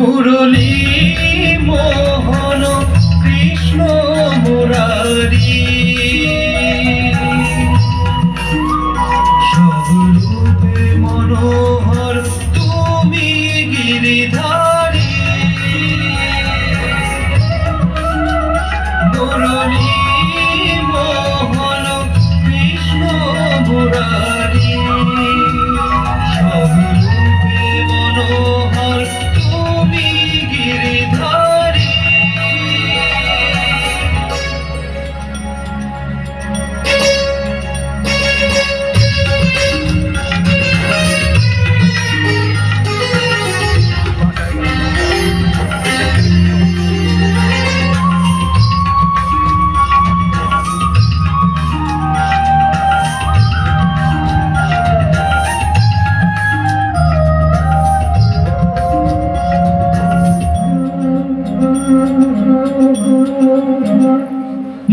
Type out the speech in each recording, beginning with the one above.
মুরলী মোহন কৃষ্ণ মুরারী।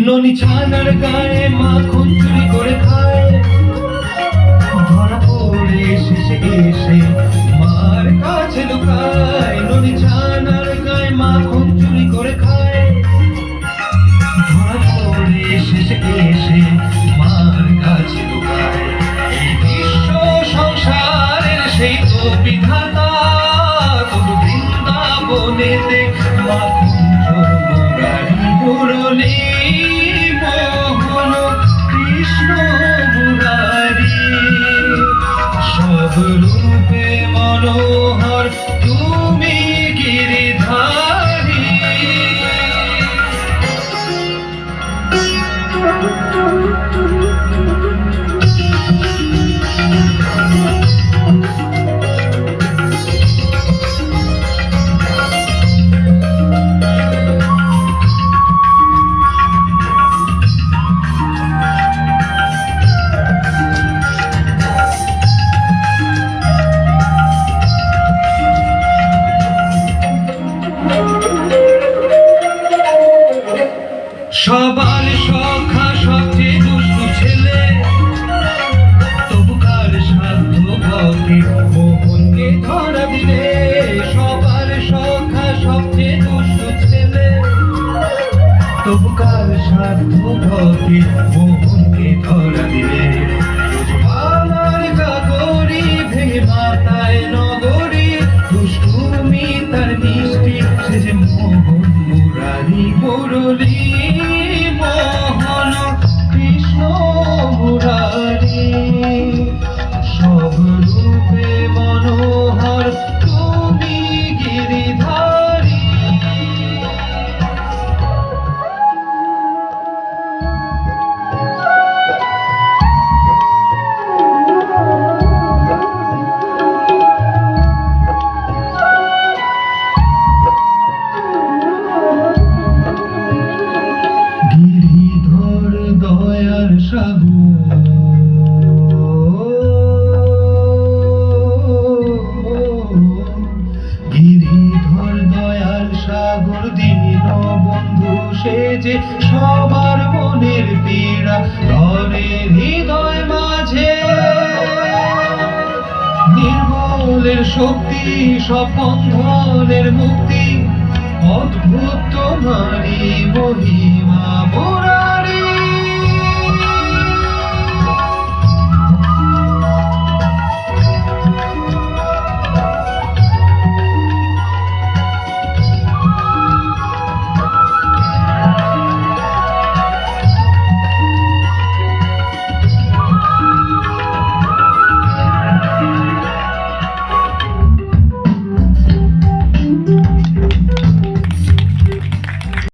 ননি ছানার গায়ে মাখন চুরি করে খায়। ধরা পড়ে শেষে এসে মার কাছে লুকায়। ননি ছানার গায়ে মাখন চুরি করে খায়। ধরা পড়ে শেষে এসে মার কাছে লুকায়। বিশ্ব সংসারের সেই তো বিধাতা তবু বৃন্দাবনেতে মাখন তবু কার সাধ্য ভকে মোহনকে ধরা দিলে? আমার গাগরি ভেঙে মাতায় নগরী তার মিষ্টি সে যে মোহন মুরারি মুরলী। মোহন কৃষ্ণ মুরারি, সব যে সবার মনের পীড়া ধরে হৃদয় মাঝে। নির্মলের শক্তি সব বন্ধনের মুক্তি, অদ্ভুত তোমারি মহিমা